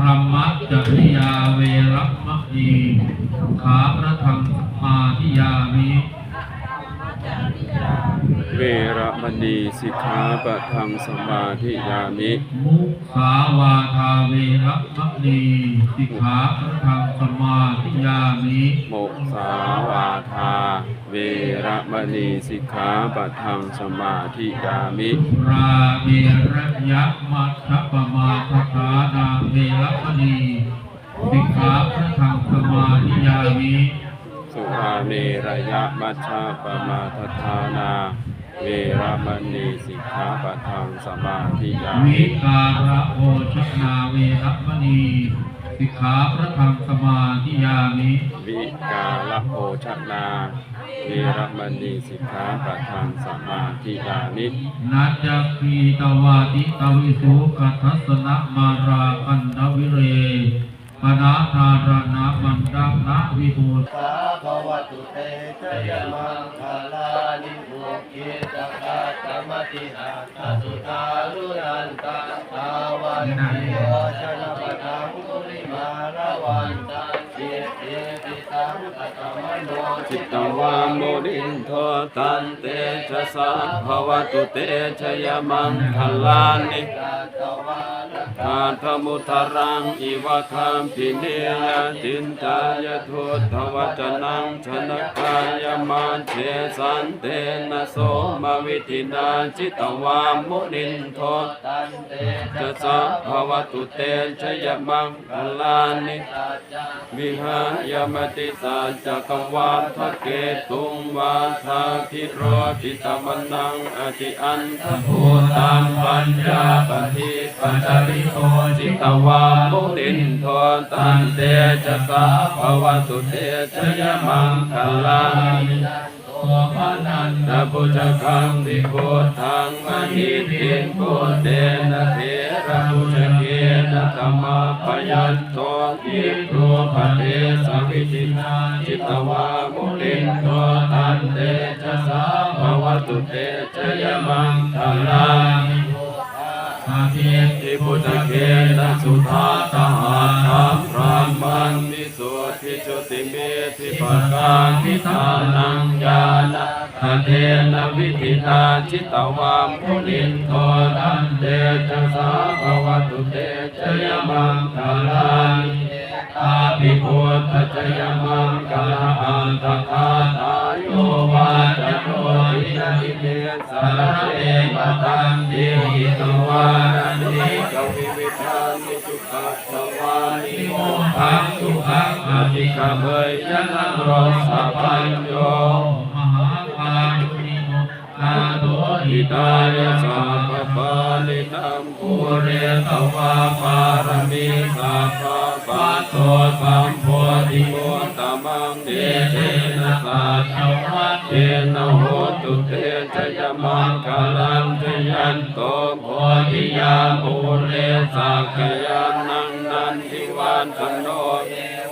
รมจริยาเวรมณีขาพระธรรมมาทิยามิ เวระมณีสิกขาปะทังสมาธิยามิมุสาวาทาเวรมณีสิกขาพระธรรมสมาธิยามิโมกสาวาทาเวระมณีสิกขาปะทังสมาธิยามิราเมรยะมัชฌปมาทฐานาเวรมณีสิกขาพระธรรมสมาธิยามิสุราเมระยะมัชฌาปมาทฐานา เวระมณีสิกขาปะทังสมาธิยาวิมิการะโอชนาเวรมณีสิกขาพระธรรมสมาธิยามิวิกาลโภชนาเวระมณีสิกขาปะทังสมาธิยามินัจจคีตวาติตวิสุกัทัสนะมาราคันดวิเร ปนาธารณะมันดังนะวิภูสาภวตุเตชยมังคลานิโมกิตกาตมติหาตสุตาลุนันตาตาวันติโยชนะปะทังกุริมาระวันต จิตตวามุนินโทตันเตชะสาภวตุเตชยมังคลานิตาตวานธมุทรังอิวะคัมปิเนยตินตายะทุทวัจนังชนกายมาเชสันเตนะโสมาวิธินาจิตตวามุนินโทตันเตจะสาภวตุเตชยมังคลานิวิหายมติสัจจกวาทะเกตุงวาทาทิโรติตมนังอติอันทภูตังปัญญาปฏิปัจจริโตจิตวามุตินโทตันเตจะสาภวตุเตชยมังคลานิตัวพระนันนะพุทธคังวิพุทธังมหิตินพุทเตนะเถระพุทธเก นะธรรมปยันโตอิรูปเทสวิจินาจิตวามุลินโตตันเตชะสาภวตุเตชยมังคลัง อาเททิพุทเกนะสุทาตหาธรรมพรามันวิสุทิจุติเมธิปการทิทานังญาณะเทนวิธินาจิตตวามุนินโทตันเตชสาภวตุเตชยมังคลานิอาภิพุทธชยมังคลานตคาตาโยวาจโตอินาิเมสารเต ปตังเยหิตวารานิกวิวิธานิจุขัสสวานิโมหังสุขังอธิกเบยยะนังรสะพัญโยมหาภาลุนิโมนาโตอิอิตายะสัสัพพพพะปาลินัมปุปุเรตวาปารมิสัพพะปัสโตสัมโพธิโมตตมังเดเทนะสัจจวัต เตนโหตุเตชยมังคลังทยันโตโพธิยาภูเรสักยานังนันทิวันตโนเอว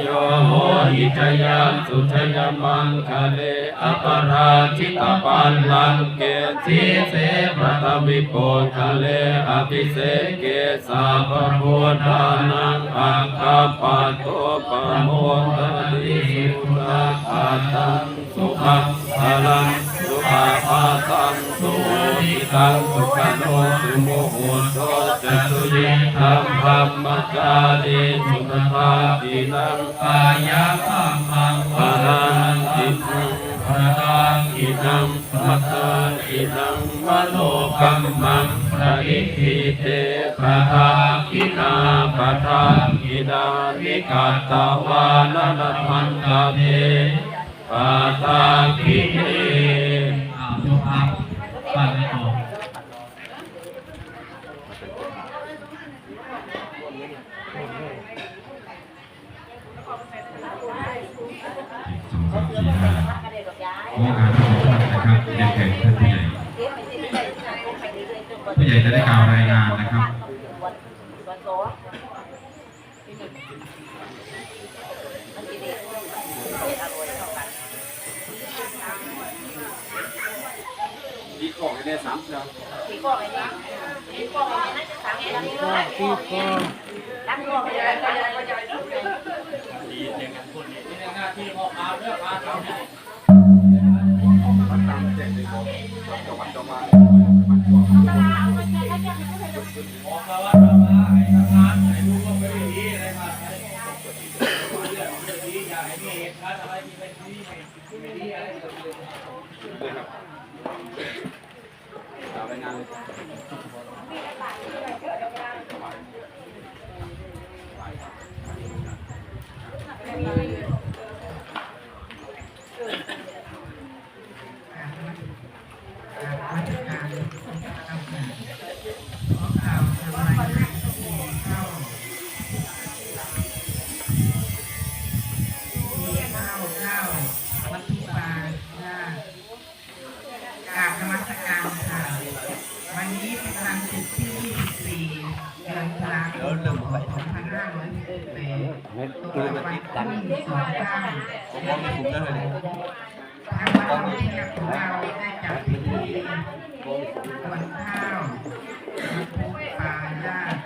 โยโหหิจยันสุทยมังคะเลอปราชิตปันลังเกสีเสพระตวิโปคะเลอภิเสเกสาพพุทธานังอัคคปัตโตปโมทติสุตาอาตังสุขังพลัง สุขาภาตังสุทิตังสุขโนสุโมโหโตจตุยิธรรมธรรมจารีสุตภาตินังกายะอัมมังปานังอินังพระดังอินังมัตตาอินังมโนกัมมังปะอิทิเตปะทาคินาปะทาคินานิกัตตวานันทันตาเตปะทาคิเต ปาไม่ออกสองสามสี่ห้งการทุำข้อนะครับเด็กนแข่งท่านผู้ใหญ่ผู้ใหญ่จะได้กล่าวรายงานนะครับ ดีของในสามเดือนปีกองไอ้นี่ปีกองไอ้นี่น่าจะสั่งไอ้นี่เลยปีกองรับกองไอ้นี่รายงานเลย งาน 29เดือนตุลาคมทางวัดหลวงเทียของเราได้จัดพิธีวันข้าวปาญาติ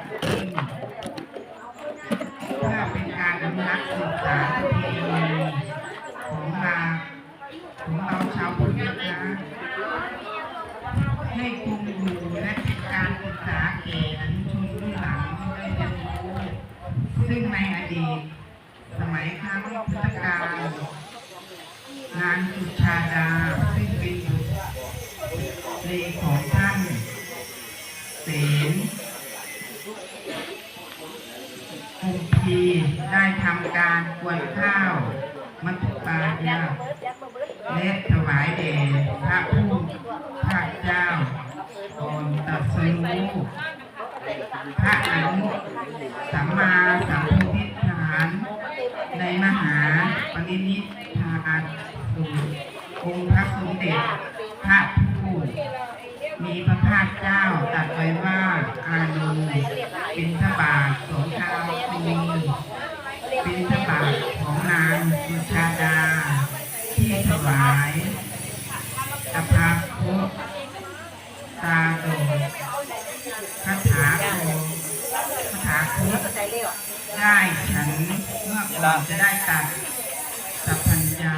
เพื่อเป็นการอนุรักษ์สืบสานประเพณีของเราของเราชาวพุทธนะให้คงอยู่และเป็นการศึกษาแก่อนุชนรุ่นหลังได้เรียนรู้ซึ่งในอดีตสมัยครั้งพุทธกาล คุมพีได้ทำการกวนข้าว มัทุปายาและถวายแด่พระผู้ภาคเจ้าก่อนตรัสรู้พระอนุสัมมาสัมพุทธฐาน ในมหาปรินิพพานสูตรองค์พระสมเด็จพระผู้มีพระภาคเจ้าตรัสไว้ว่าอานุเป็นพระบาท ที่ถวายตะพาคุตาโดคาถาโคคาถาคุได้ฉันเมื่อก่อนจะได้ตัดสัพพัญญา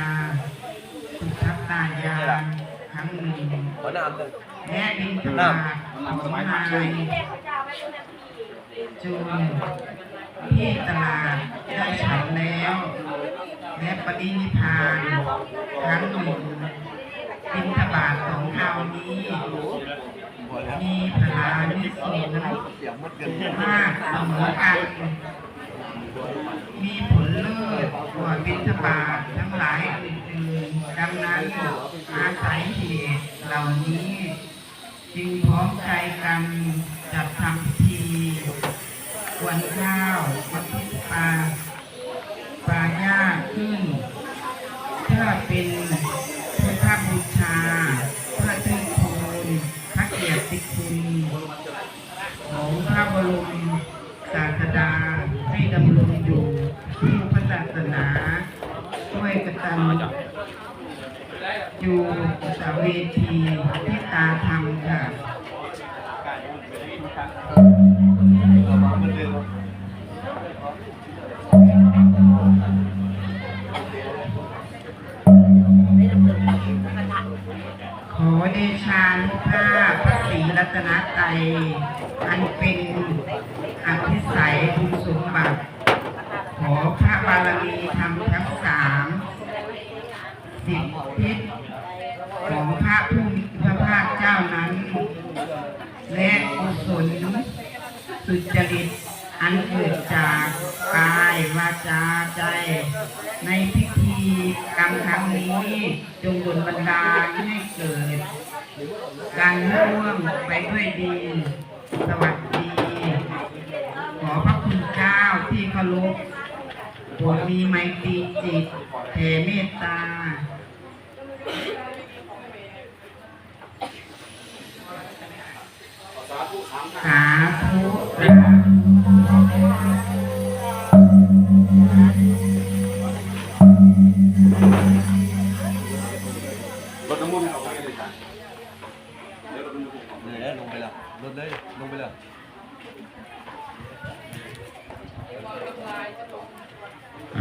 สุทัตตายาครั้งหนึ่งและบินทาทของนายจูน ที่ตลาดได้ฉันแล้ว และปฏินิพานครั้งหนึ่งบินทบาทของคราวนี้ มีพลานิสงมากเสมอกันมีผลเลิศกว่าบิณฑบาตทั้งหลายอื่นๆดังนั้นอาศัยเหตุเหล่านี้ จึงพร้อมใจกันจัดทำ บรมศาสดาให้ดำรงอยู่ที่พระศาสนาด้วยกตัญญูสาเวทีที่ตาธรรมค่ะขอเดชานุภาพพระศรีรัตนไตรอันเป็น อภิสัยบุญสมบัติ ขอพระบารมีธรรมทั้งสามสิบทิศของพระผู้มีพระภาคเจ้านั้น และกุศลสุจริตอันเกิดจากกายวาจาใจ ในพิธีกรรมครั้งนี้จงดลบันดาลให้เกิด การร่วมไปด้วยดี สวัสดี ขอพระคุณเจ้าที่เคารพโปรดมีไมตรีจิตแผ่เมตตา สาธุ สาธุ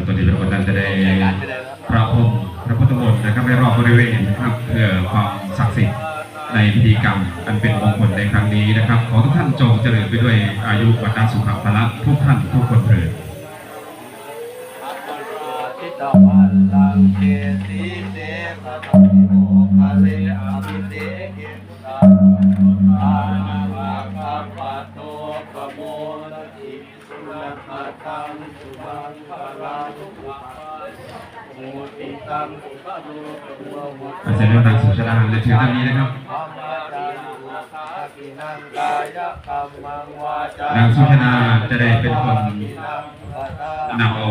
ตอนนี้เรากำลังจะได้ปได้แล้วพระพรมพระพุทธมนต์นะครับในรอบบริเวณนะครับเพื่อความศักดิ์สิทธิ์ในพิธีกรรมอันเป็นมงคลในครั้งนี้นะครับ ขอทุกท่านจงเจริญไปด้วยอายุวัฒนสุขภาละทุกท่านทุกคนเถิด อาจารย์นางสุชาดาและถือท่านนี้นะครับนางสุชาดาจะได้เป็นคนนำเอา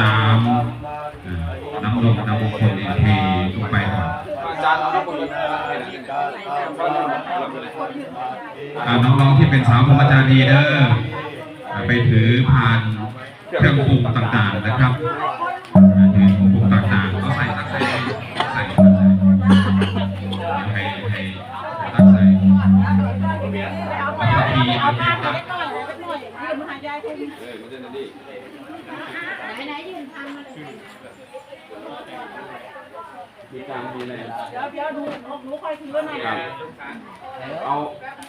น้ำน้ำลงน้ำมงคลเทลงไปก่อนอาน้องๆที่เป็นสาวพรหมจารีเด้อไปถือพานเครื่องปรุงต่างๆนะครับ มีการมีอะไรเดี๋ยวเดี๋ยวดูหนูคอยถือหน่อยครับเอา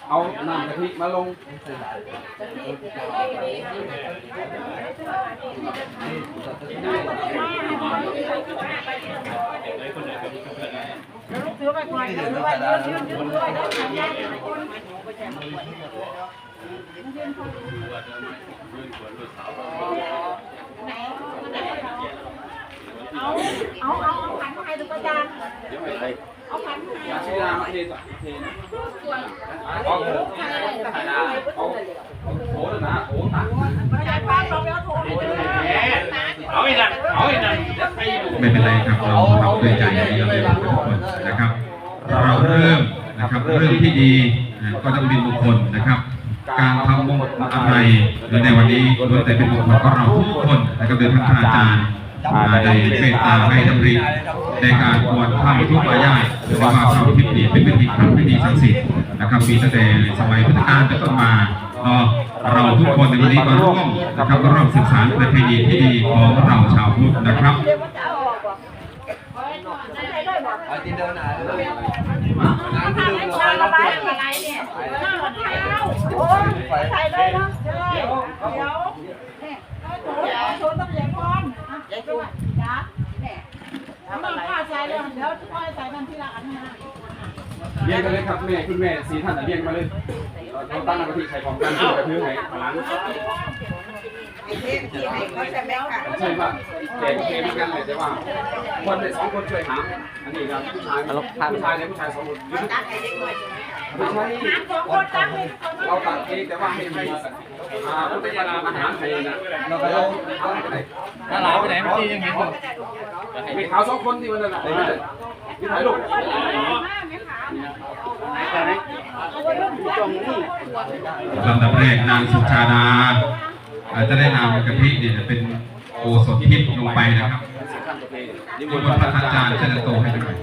เอาน้ำกะทิมาลงเดี๋ยวลูกถือไปก่อนถือไปยืนยืนยืนด้วยแล้วหายายคนเอา เอาเอาเอาขันมาให้ดูประจานเอาขันมาให้ยาชีรามาเทก่อเทนะเอโถถ่ายนาเอาโถนะโถตักประจานป้าเราไปเอาโทรให้ดูเอาอีกนะเอาอีกนะไม่เป็นไรครับเราทำด้วยใจดีเราเป็นทุกคนนะครับ เราเริ่มนะครับเริ่มที่ดีก็ต้องเป็นมงคลนะครับ การทำมงคลอะไรหรือในวันนี้ล้วนแต่เป็นมงคลของเราทุกคนนะครับโดยท่านพระอาจารย์อ่าได้เมตตาให้ดำริในการบวชพระทุกข์มายายหรือว่าพระทิพย์นี่ยเป็นพิธีครั้งพิธีศักดิ์สิทธิ์นะครับมีตั้งแต่สมัยพุทธกาลเป็นต้นมาเนาะเราทุกคนในวันนี้มาร่วมนะครับร่วมสืบสานประเพณีที่ดีของเราชาวพุทธนะครับเดี๋ยวมันจะเอาออกว่ะใส่ได้บอกเอาที่เดินหา เนี่ยข้าวข้าวโอ้ยใส่เลยนะเดี๋ยวเดี๋ยวเนี่ยโถโถต้องใหญ่พรใหญ่ตัวจ้าเนี่ยเอามาข้าใส่เลยเดี๋ยวค่อยใส่มันทีละอันนะเรียงกันเลยครับแม่คุณแม่สีท่านเรียงมาเลยเราตั้งกะทิใส่ของกันขึ้นกระพื้นไหนพลังใช่ป่ะแกงเค็มกันเลยแต่ว่าคนเป็นสองคนช่วยหาอันนี้ครับผู้ชายผู้ชายเนี่ยผู้ชายสองคน ไม่ใช่น้ำสองคนตั้งเราตัดเองแต่ว่าให้ให้อ่าพุทธยานาอาหารไทยนะเราก็เอาเอาไปไหนถ้าเราไปไหนเมื่อกี้ยังเห็นอยู่มีขาวสองคนที่วันนั้นน่ะมีถ่ายรูปลำดับแรกนางสุชาดาอาจจะได้นำกะทิเนี่ยเป็นโอสถทิพย์ลงไปนะครับนิมนต์พระอาจารย์เจริญโตให้หน่อย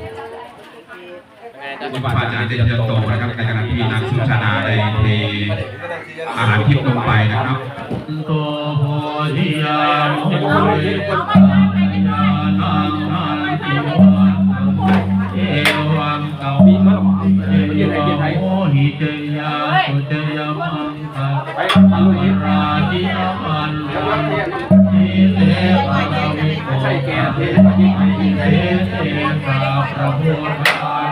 นิมนต์พระอาจารย์เจริญโตนะครับในขณะที่นางสุชาดาได้เทอาหารทิพย์ลงไปนะครับโตโพธิยามโหริปัญญานังนันติวันเอวังเกามิมังเอโมหิเจยาสุเจยมังคาไปกัลราจิยมันกำลังเทียนทิเลปะระวิโกใช่แกปะเทเทปะยิ่งเทเทกาพระพุทธา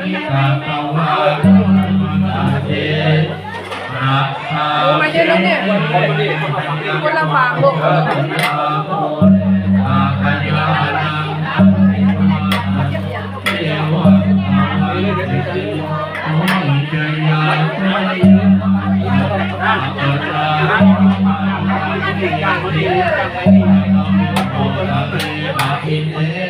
กาปะโตปะโตเยตุปะปะตาตุปะปะตุปาปาดังโมติตุโมตัวจังเยกังทำต่อไปทำต่อไปไปกะทิไปกะทิไปกาปินามังคังปะกิติเนมิกามิกาตวานุมัตเตนามาเยอะแล้วเนี่ยคนละฝั่งลูกอาฟังเทวะอาเจยาเตยอาตาโอตะเรอาอิเนส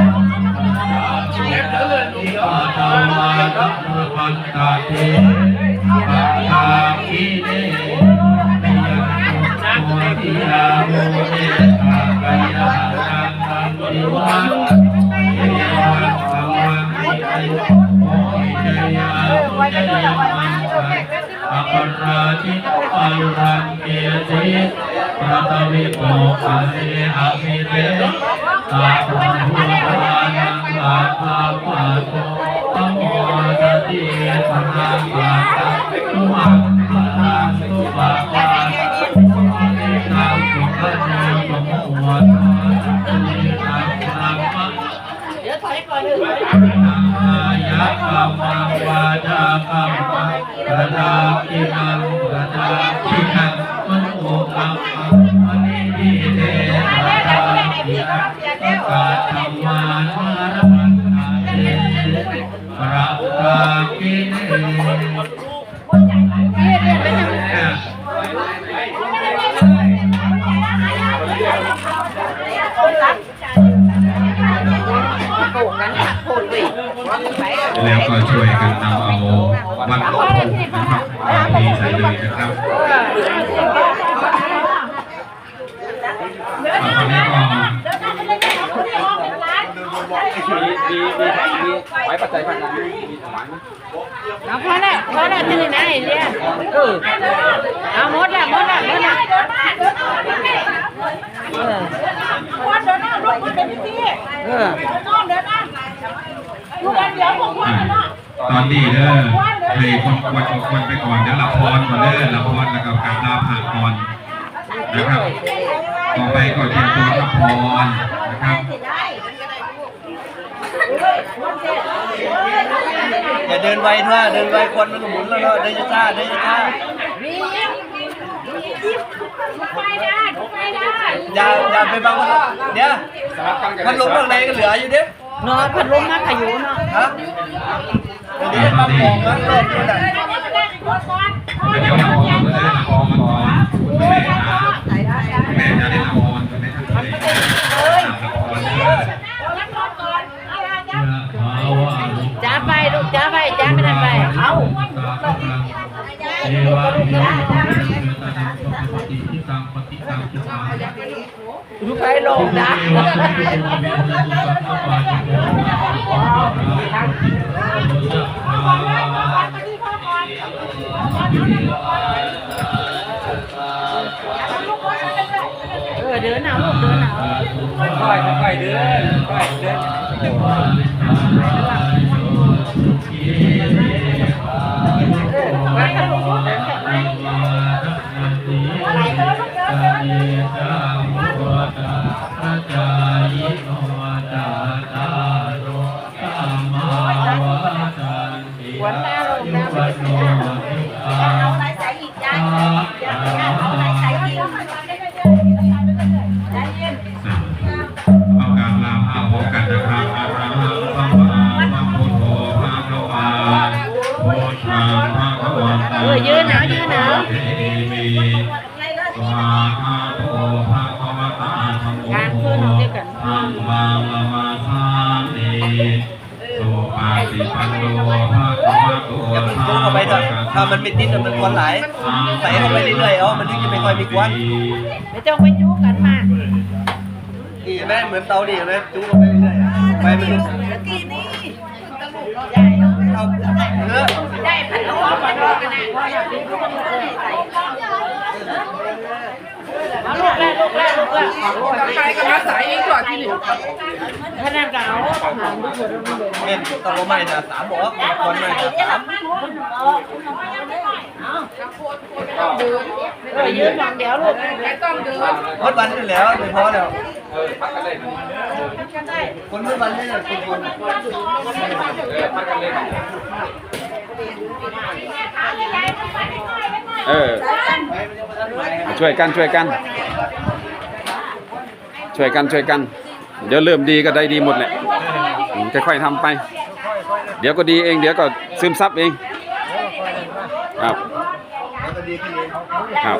าปะโตปันตาเทปัญญาอิเนโมทิยาโมเนตากายานันตันติวัตเยวัตสวังมิไอโมเจยาโมเจยมันอัปราชิตปัลรันเกจิพระตวิโกปัสเสอภิเรตาพ ระพุทธานังอาภาปะโตปโมทติปนังปะตะตุหังปะตังตุปะปะตังสุขะเนปโมวะตาตุนิตังสัมมะเดี๋ยวถอยก่อนเลยนังอายะกัมมังวาจากัมมังประดาคินังประดาคินังมโนกัมมังมณิทิเตระดาคินังประกา พระกากินีแล้วก็ช่วยกันนำเอาวัดหลวงปู่นะครับวางดีใส่เลยนะครับ เอาพอแล้วพอแล้วที่ไหนเนี่ยเออเอาหมดแล้วหมดแล้วหมดล้วเออวันเดินหน้าลูกมันเป็นพิธีเออน้องเดินหน้าลูกเดี๋ยวพวกวันเนาะตอนนี้เด้อให้คนควรคนไปก่อนเดี๋ยวละครก่อนเด้อละครแล้วก็การลาผ่าก่อนนะครับต่อไปก็เตรียมตัวรับพรนะครับ อย่าเดินไวเถอะเดินไวคนมันหมุนแล้วเนอะเดินช้าๆเดินช้าไปได้ไปได้ๆอย่าอย่าไปบังมันเดี๋ยวมันลงข้างในก็เหลืออยู่เด้นอนพัดลมมาขยุเนาะฮะเดี๋ยวนี้บังมองมันรอบนู้นน่ะเดี๋ยวละครก็ได้ละครมาก่อนคุณแม่นะคุณแม่จะได้ละครคุณแม่จะได้ละครเด้อ จ้าไปลูกจ้าไปจ้าไม่ได้ไป เอาเอวะเมวะตานังปฏิทิตังปฏิตังตุตังลูกไปลงจ้าเอวะเมวะเมวะสัพพะปะจิโกนะเออเดินเอาลูกเดินเอาค่อยค่อยเดินค่อยเดิน เออยืนเอายืนเอาเทมีสวาคาโตภะคะวะตาธัมโมการขึ้นด้วยกันธัมมังละมาสามิสุปาติปันโนภะคะวะโตอย่าเพิ่งจุกเข้าไปเถอะถ้ามันไม่ติดมันกวนหลายใส่เข้าไปเรื่อยๆ เอามันถึงจะไม่ค่อยมีกวนไม่ต้องไปจู้กันมาดีไหมเหมือนเตาดีไหมจุกเข้าไปเรื่อยๆไปมันลุกใหญ่เอาเนื้อ ได้ผัดแล้วก็รอกันนะเอาลูกแรกลูกแรกลูกแรกใครก็มาใส่อีกก่อนที่หนึ่งท่านนั่นก็เอาหางทุกคนเม็ดตะโกไม่นะสามบอกว่าคนไม่นะสามเออยืนฝั่งเดียวลูกไม่ต้องเดินวัดวันนี่แล้วไม่พอแล้วคนวัดวันนี่เนี่ยคนคนเออ ช่วยกันช่วยกัน ช่วยกันช่วยกัน เดี๋ยวเริ่มดีก็ได้ดีหมดแหละค่อยๆทำไป เดี๋ยวก็ดีเอง เดี๋ยวก็ซึมซับเอง ครับครับ